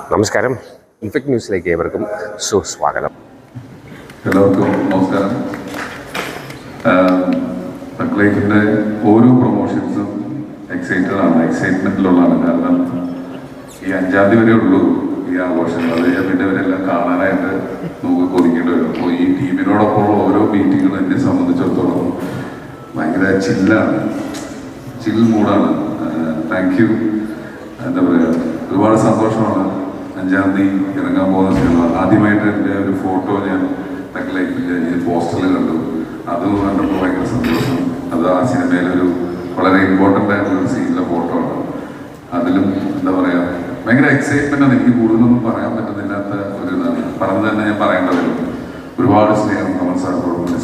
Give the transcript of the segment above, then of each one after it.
നമസ്കാരം. ഇൻഫെക്ട് ന്യൂസിലേക്ക് ഏവർക്കും സുസ്വാഗതം. എല്ലാവർക്കും നമസ്കാരം. ഓരോ പ്രൊമോഷൻസും എക്സൈറ്റഡ് ആണ്. എക്സൈറ്റ്മെന്റിലുള്ളതാണ് കാരണം ഈ അഞ്ചാം തീയതി വരെ ഉള്ളൂ ഈ ആഘോഷങ്ങൾ അത് പിന്നെ ഇവരെല്ലാം കാണാനായിട്ട് നമുക്ക് കൊതിക്കേണ്ടി വരും. അപ്പോൾ ഈ ടീമിനോടൊപ്പമുള്ള ഓരോ മീറ്റിങ്ങുകളും എന്നെ സംബന്ധിച്ചിടത്തോളം ഭയങ്കര ചില്ലാണ് ചിൽ മൂഡാണ് താങ്ക് യു എന്താ പറയുക ഒരുപാട് സന്തോഷമാണ് അഞ്ചാം തീയതി ഇറങ്ങാൻ പോകുന്ന സിനിമ. ആദ്യമായിട്ട് എന്റെ ഒരു ഫോട്ടോ ഞാൻ ലൈഫിൽ ഈ പോസ്റ്ററിൽ കണ്ടു. അത് കണ്ടപ്പോൾ ഭയങ്കര സന്തോഷം. അത് ആ സിനിമയിലൊരു വളരെ ഇമ്പോർട്ടന്റ് ആയിട്ടുള്ള ഒരു സീനിലെ ഫോട്ടോ ആണ്. അതിലും എന്താ പറയുക ഭയങ്കര എക്സൈറ്റ്മെന്റ് ആണ് എനിക്ക് കൂടുതലൊന്നും പറയാൻ പറ്റുന്നില്ലാത്ത ഒരു ഇതാണ്. പറഞ്ഞു തന്നെ ഞാൻ പറയേണ്ട വരും ഒരുപാട് സ്നേഹം കമൽ സാറിനോടും മണി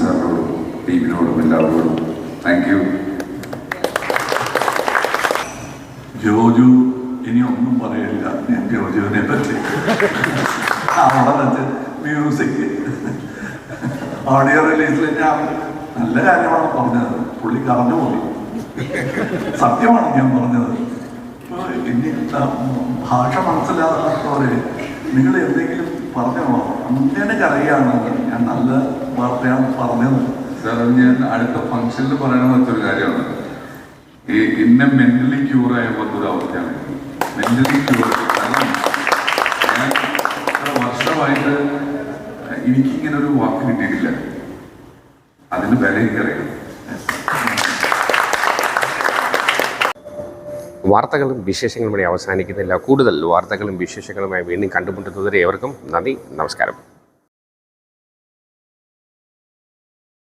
ടീമിനോടും എല്ലാവരോടും. താങ്ക് യു ജോജു ഇനി ഒന്നും പറയില്ല ഞാൻ ജോജുവിനെ പറ്റി അവിടെ വെച്ച് മ്യൂസിക് ഓഡിയോ റിലീസിൽ ഞാൻ നല്ല കാര്യമാണ് പറഞ്ഞത്. പുള്ളി കറഞ്ഞു പോയി. സത്യമാണ് ഞാൻ പറഞ്ഞത്. ഇനി ഭാഷ മനസ്സിലാകാത്തവരെ നിങ്ങൾ എന്തെങ്കിലും പറഞ്ഞോ? അങ്ങനെ കറിയാണ് ഞാൻ നല്ല വാർത്തയാണ് പറഞ്ഞത്. സാർ ഞാൻ അടുത്ത ഫംഗ്ഷനിൽ പറയണ മറ്റൊരു കാര്യമാണ്. ഈ ഇന്നെ മെന്റലി ക്യൂർ ആയ പോലത്തെ ഒരു അവസ്ഥയാണ്. മെന്റലി ക്യൂർ ഇത്ര എനിക്ക് ഇങ്ങനെ ഒരു വാക്ക് കിട്ടിയിട്ടില്ല. അതിന് വില എനിക്കറിയാം വാർത്തകളും വിശേഷങ്ങളും ഇവിടെ അവസാനിക്കുന്നില്ല. കൂടുതൽ വാർത്തകളും വിശേഷങ്ങളുമായി വീണ്ടും കണ്ടുമുട്ടുന്നതുവരെ ഏവർക്കും നന്ദി നമസ്കാരം.